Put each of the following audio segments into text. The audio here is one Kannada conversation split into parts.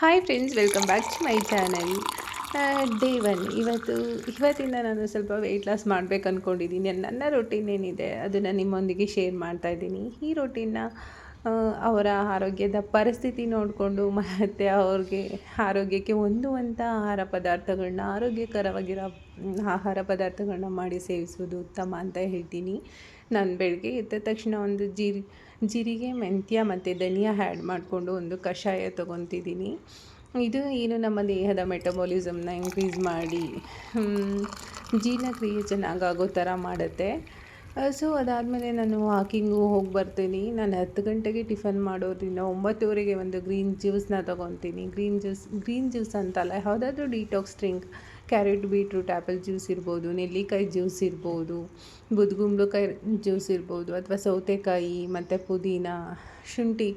Hi friends welcome back to my channel day one ಇವತ್ತು, ಇವತ್ತಿಂದ ನಾನು ಸ್ವಲ್ಪ ವೆಯ್ಟ್ ಲಾಸ್ ಮಾಡಬೇಕು ಅಂದ್ಕೊಂಡಿದ್ದೀನಿ ನನ್ನ ರೊಟೀನ್ ಏನಿದೆ, ಅದನ್ನು ನಿಮ್ಮೊಂದಿಗೆ ಶೇರ್ ಮಾಡ್ತಾ ಇದ್ದೀನಿ. ಈ ರೊಟೀನ್ನ ಅವರ ಆರೋಗ್ಯದ ಪರಿಸ್ಥಿತಿ ನೋಡಿಕೊಂಡು ಮತ್ತು ಅವ್ರಿಗೆ ಆರೋಗ್ಯಕ್ಕೆ ಹೊಂದುವಂಥ ಆಹಾರ ಪದಾರ್ಥಗಳನ್ನ ಆರೋಗ್ಯಕರವಾಗಿರೋ ಆಹಾರ ಪದಾರ್ಥಗಳನ್ನ ಮಾಡಿ ಸೇವಿಸುವುದು ಉತ್ತಮ ಅಂತ ಹೇಳ್ತೀನಿ. ನಾನು ಬೆಳಗ್ಗೆ ಎದ್ದ ತಕ್ಷಣ ಒಂದು ಜೀರಿ, ಜೀರಿಗೆ, ಮೆಂತ್ಯ ಮತ್ತು ಧನಿಯಾ ಹ್ಯಾಡ್ ಮಾಡಿಕೊಂಡು ಒಂದು ಕಷಾಯ ತೊಗೊತಿದ್ದೀನಿ. ಇದು ಏನು ನಮ್ಮ ದೇಹದ ಮೆಟಬಾಲಿಸಮ್ನ ಇನ್ಕ್ರೀಸ್ ಮಾಡಿ ಜೀರ್ಣಕ್ರಿಯೆ ಚೆನ್ನಾಗಾಗೋ ಥರ ಮಾಡುತ್ತೆ. ಸೊ ಅದಾದಮೇಲೆ ನಾನು ವಾಕಿಂಗು ಹೋಗಿ ಬರ್ತೀನಿ. ನಾನು ಹತ್ತು ಗಂಟೆಗೆ ಟಿಫನ್ ಮಾಡೋದ್ರಿಂದ ಒಂಬತ್ತುವರೆಗೆ ಒಂದು ಗ್ರೀನ್ ಜ್ಯೂಸನ್ನ ತೊಗೊತೀನಿ. ಗ್ರೀನ್ ಜ್ಯೂಸ್ ಗ್ರೀನ್ ಜ್ಯೂಸ್ ಅಂತಲ್ಲ, ಯಾವುದಾದ್ರೂ detox drink carrot beetroot apple juice ಇರ್ಬೋದು, ನೆಲ್ಲಿಕಾಯಿ ಜ್ಯೂಸ್ ಇರ್ಬೋದು ಬುದ್ಗುಂಬ್ಳಕಾಯಿ ಜ್ಯೂಸ್ ಇರ್ಬೋದು, ಅಥವಾ ಸೌತೆಕಾಯಿ, ಮತ್ತು ಪುದೀನ, ಶುಂಠಿ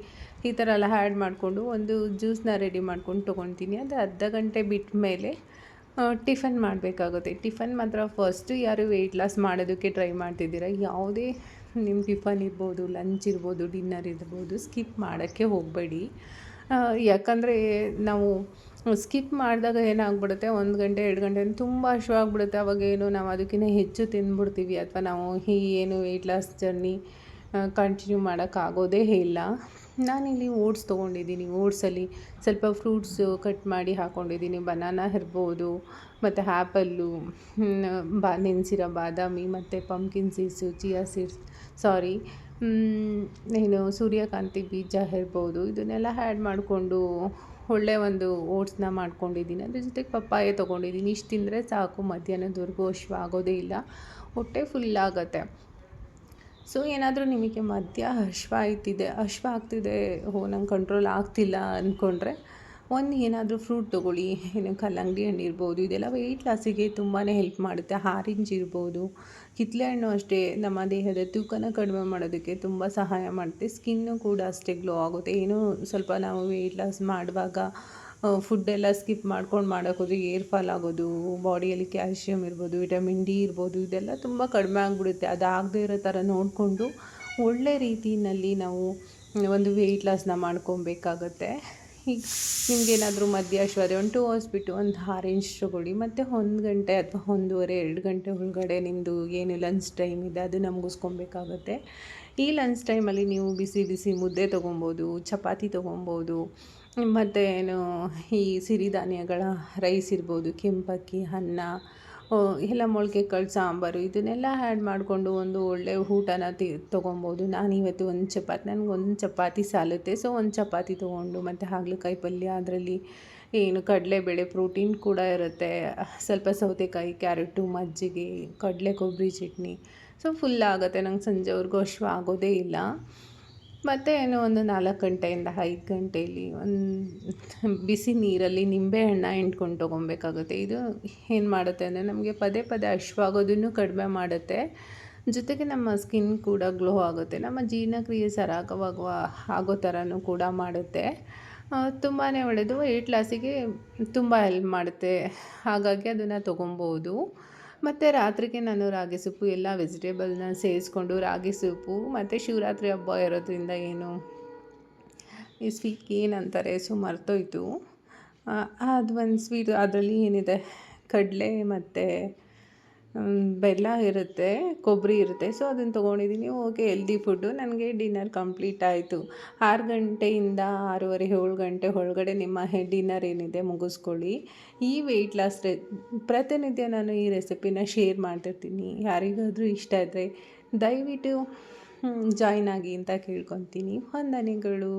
ಈ ಥರ ಎಲ್ಲ ಆ್ಯಡ್ ಮಾಡಿಕೊಂಡು ಒಂದು ಜ್ಯೂಸನ್ನ ರೆಡಿ ಮಾಡ್ಕೊಂಡು ತೊಗೊತೀನಿ. ಅದು ಅರ್ಧ ಗಂಟೆ ಬಿಟ್ಟ ಮೇಲೆ ಟಿಫನ್ ಮಾಡಬೇಕಾಗುತ್ತೆ. ಟಿಫನ್ ಮಾತ್ರ ಫಸ್ಟು ಯಾರು ವೆಯ್ಟ್ ಲಾಸ್ ಮಾಡೋದಕ್ಕೆ ಟ್ರೈ ಮಾಡ್ತಿದ್ದೀರ? ಯಾವುದೇ ನಿಮ್ಮ ಟಿಫನ್ ಇರ್ಬೋದು ಲಂಚ್ ಇರ್ಬೋದು ಡಿನ್ನರ್ ಇರ್ಬೋದು ಸ್ಕಿಪ್ ಮಾಡೋಕ್ಕೆ ಹೋಗಬೇಡಿ. ಯಾಕಂದರೆ ನಾವು ಸ್ಕಿಪ್ ಮಾಡಿದಾಗ ಏನಾಗ್ಬಿಡುತ್ತೆ? ಒಂದು ಗಂಟೆ, ಎರಡು ಗಂಟೆ ತುಂಬ ಆಗಿಬಿಡುತ್ತೆ. ಅವಾಗ ಏನು ನಾವು ಅದಕ್ಕಿಂತ ಹೆಚ್ಚು ತಿಂದ್ಬಿಡ್ತೀವಿ ಅಥವಾ ನಾವು ಈ ಏನು ವೆಯ್ಟ್ ಲಾಸ್ ಜರ್ನಿ ಕಂಟಿನ್ಯೂ ಮಾಡೋಕ್ಕಾಗೋದೇ ಇಲ್ಲ. ನಾನಿಲ್ಲಿ ಓಟ್ಸ್ ತೊಗೊಂಡಿದ್ದೀನಿ. ಓಟ್ಸಲ್ಲಿ ಸ್ವಲ್ಪ ಫ್ರೂಟ್ಸು ಕಟ್ ಮಾಡಿ ಹಾಕ್ಕೊಂಡಿದ್ದೀನಿ ಬನಾನಾ ಇರ್ಬೋದು, ಮತ್ತು ಆ್ಯಪಲ್ಲು ಬಾ, ನೆನೆಸಿರೋ ಬಾದಾಮಿ, ಮತ್ತು pumpkin seeds, chia seeds, sorry. ಏನು ಸೂರ್ಯಕಾಂತಿ ಬೀಜ ಇರ್ಬೋದು, ಇದನ್ನೆಲ್ಲ ಆ್ಯಡ್ ಮಾಡಿಕೊಂಡು ಒಳ್ಳೆಯ ಒಂದು ಓಟ್ಸ್ನ ಮಾಡ್ಕೊಂಡಿದ್ದೀನಿ. ಅದ್ರ ಜೊತೆಗೆ ಪಪ್ಪಾಯ ತೊಗೊಂಡಿದ್ದೀನಿ. ಇಷ್ಟು ತಿಂದರೆ ಸಾಕು, ಮಧ್ಯಾಹ್ನದವರೆಗೂ ಆಗೋದೇ ಇಲ್ಲ. ಹೊಟ್ಟೆ ಫುಲ್ ಆಗುತ್ತೆ. ಸೊ ಏನಾದರೂ ನಿಮಗೆ ಮಧ್ಯ ಅಶ್ವ ಆಯ್ತಿದೆ, ಅಶ್ವ ಆಗ್ತಿದೆ, ಓ, ನಂಗೆ ಕಂಟ್ರೋಲ್ ಆಗ್ತಿಲ್ಲ ಅಂದ್ಕೊಂಡ್ರೆ ಒಂದು ಏನಾದರೂ ಫ್ರೂಟ್ ತೊಗೊಳ್ಳಿ, ಏನು ಕಲ್ಲಂಗಡಿ ಹಣ್ಣು ಇರ್ಬೋದು, ಇದೆಲ್ಲ ವೆಯ್ಟ್ ಲಾಸಿಗೆ ತುಂಬಾ ಹೆಲ್ಪ್ ಮಾಡುತ್ತೆ. ಆರೆಂಜ್ ಇರ್ಬೋದು ಕಿತ್ತಲೆ ಹಣ್ಣು ಅಷ್ಟೇ, ನಮ್ಮ ದೇಹದ ತೂಕನ ಕಡಿಮೆ ಮಾಡೋದಕ್ಕೆ ತುಂಬ ಸಹಾಯ ಮಾಡುತ್ತೆ. ಸ್ಕಿನ್ನು ಕೂಡ ಅಷ್ಟೇ ಗ್ಲೋ ಆಗುತ್ತೆ. ಏನೋ ಸ್ವಲ್ಪ ನಾವು ವೆಯ್ಟ್ ಲಾಸ್ ಮಾಡುವಾಗ ಫುಡ್ಡೆಲ್ಲ ಸ್ಕಿಪ್ ಮಾಡ್ಕೊಂಡು ಮಾಡೋಕ್ಕೋದ್ರೆ ಏರ್ ಫಾಲ್ ಆಗೋದು ಬಾಡಿಯಲ್ಲಿ ಕ್ಯಾಲ್ಶಿಯಮ್ ಇರ್ಬೋದು ವಿಟಮಿನ್ ಡಿ ಇರ್ಬೋದು, ಇದೆಲ್ಲ ತುಂಬ ಕಡಿಮೆ ಆಗಿಬಿಡುತ್ತೆ. ಅದಾಗದೇ ಇರೋ ಥರ ನೋಡಿಕೊಂಡು ಒಳ್ಳೆ ರೀತಿಯಲ್ಲಿ ನಾವು ಒಂದು ವೆಯ್ಟ್ ಲಾಸ್ನ ಮಾಡ್ಕೊಬೇಕಾಗತ್ತೆ. ಈಗ ನಿಮಗೇನಾದರೂ ಮಧ್ಯ ಅಶ್ವಾದ್ರೆ ಒಂದು ಟೂ ಅವರ್ಸ್ ಬಿಟ್ಟು ಒಂದು ಆರೆಂಜ್ ತಗೊಳ್ಳಿ ಮತ್ತು ಒಂದು ಗಂಟೆ ಅಥವಾ ಒಂದೂವರೆ, ಎರಡು ಗಂಟೆ ಒಳಗಡೆ ನಿಮ್ಮದು ಏನು ಲಂಚ್ ಟೈಮ್ ಇದೆ, ಅದು ಮುಗಿಸ್ಕೊಬೇಕಾಗತ್ತೆ ಈ ಲಂಚ್ ಟೈಮಲ್ಲಿ ನೀವು ಬಿಸಿ ಬಿಸಿ ಮುದ್ದೆ ತೊಗೊಬೋದು, ಚಪಾತಿ ತೊಗೊಬೋದು ಮತ್ತು ಏನು ಈ ಸಿರಿಧಾನ್ಯಗಳ ರೈಸ್ ಇರ್ಬೋದು, ಕೆಂಪಕ್ಕಿ, ಅನ್ನ ಎಲ್ಲ ಮೊಳಕೆ ಕಾಳು, ಸಾಂಬಾರು, ಇದನ್ನೆಲ್ಲ ಆ್ಯಡ್ ಮಾಡಿಕೊಂಡು ಒಂದು ಒಳ್ಳೆಯ ಊಟನ ತಿ, ತೊಗೊಬೋದು. ನಾನಿವತ್ತು ಒಂದು ಚಪಾತಿ, ನನಗೆ ಒಂದು ಚಪಾತಿ ಸಾಲುತ್ತೆ. ಸೊ ಒಂದು ಚಪಾತಿ ತೊಗೊಂಡು ಮತ್ತು ಹಾಗಲಕಾಯಿ ಪಲ್ಯ, ಅದರಲ್ಲಿ ಏನು ಕಡಲೆಬೇಳೆ ಪ್ರೋಟೀನ್ ಕೂಡ ಇರುತ್ತೆ. ಸ್ವಲ್ಪ ಸೌತೆಕಾಯಿ ಕ್ಯಾರೆಟು ಮಜ್ಜಿಗೆ ಕಡಲೆ ಕೊಬ್ಬರಿ ಚಟ್ನಿ. ಸೊ ಫುಲ್ ಆಗುತ್ತೆ. ನಂಗೆ ಸಂಜೆವರೆಗೂ ಅಶ್ವ ಆಗೋದೇ ಇಲ್ಲ. ಮತ್ತು ಏನು ಒಂದು ನಾಲ್ಕು ಗಂಟೆಯಿಂದ ಐದು ಗಂಟೆಯಲ್ಲಿ ಒಂದು ಬಿಸಿ ನೀರಲ್ಲಿ ನಿಂಬೆಹಣ್ಣ ಹಿಂಡ್ಕೊಂಡು ತೊಗೊಬೇಕಾಗುತ್ತೆ ಇದು ಏನು ಮಾಡುತ್ತೆ ಅಂದರೆ ನಮಗೆ ಪದೇ ಪದೇ ಅಶ್ವಾಗೋದನ್ನು ಕಡಿಮೆ ಮಾಡುತ್ತೆ. ಜೊತೆಗೆ ನಮ್ಮ ಸ್ಕಿನ್ ಕೂಡ ಗ್ಲೋ ಆಗುತ್ತೆ. ನಮ್ಮ ಜೀರ್ಣಕ್ರಿಯೆ ಸರಾಗವಾಗುವ, ಆಗೋ ಥರನೂ ಕೂಡ ಮಾಡುತ್ತೆ. ತುಂಬಾ ಒಳ್ಳೆಯದು ವೆಯ್ಟ್ ಲಾಸಿಗೆ ತುಂಬ ಹೆಲ್ಪ್ ಮಾಡುತ್ತೆ. ಹಾಗಾಗಿ ಅದನ್ನು ತೊಗೊಬೋದು ಮತ್ತು ರಾತ್ರಿಗೆ ನಾನು ರಾಗಿ ಸೊಪ್ಪು ಎಲ್ಲ ವೆಜಿಟೇಬಲ್ನ ಸೇರಿಸ್ಕೊಂಡು ರಾಗಿ ಸೊಪ್ಪು ಮತ್ತು ಶಿವರಾತ್ರಿ ಹಬ್ಬ ಇರೋದ್ರಿಂದ ಏನು ಈ ಸ್ವೀಟ್ ಏನಂತಾರೆ, ಸೊ ಮರ್ತೋಯ್ತು. ಅದು ಒಂದು ಸ್ವೀಟ್, ಅದರಲ್ಲಿ ಏನಿದೆ? ಕಡಲೆ ಮತ್ತು ಬೆಲ್ಲ ಇರುತ್ತೆ, ಕೊಬ್ಬರಿ ಇರುತ್ತೆ. ಸೊ ಅದನ್ನು ತೊಗೊಂಡಿದ್ದೀನಿ ಓಕೆ ಹೆಲ್ದಿ ಫುಡ್ಡು ನನಗೆ ಡಿನ್ನರ್ ಕಂಪ್ಲೀಟ್ ಆಯಿತು. ಆರು ಗಂಟೆಯಿಂದ ಆರೂವರೆ, ಏಳು ಗಂಟೆ ಒಳಗಡೆ ನಿಮ್ಮ ಡಿನ್ನರ್ ಏನಿದೆ ಮುಗಿಸ್ಕೊಳ್ಳಿ. ಈ ವೆಯ್ಟ್ ಲಾಸ್ ರೆ ಪ್ರತಿನಿತ್ಯ ನಾನು ಈ ರೆಸಿಪಿನ ಶೇರ್ ಮಾಡ್ತಿರ್ತೀನಿ. ಯಾರಿಗಾದರೂ ಇಷ್ಟ ಇದ್ದರೆ ದಯವಿಟ್ಟು ಜಾಯ್ನ್ ಆಗಿ ಅಂತ ಕೇಳ್ಕೊತೀನಿ. ವಂದನೆಗಳು.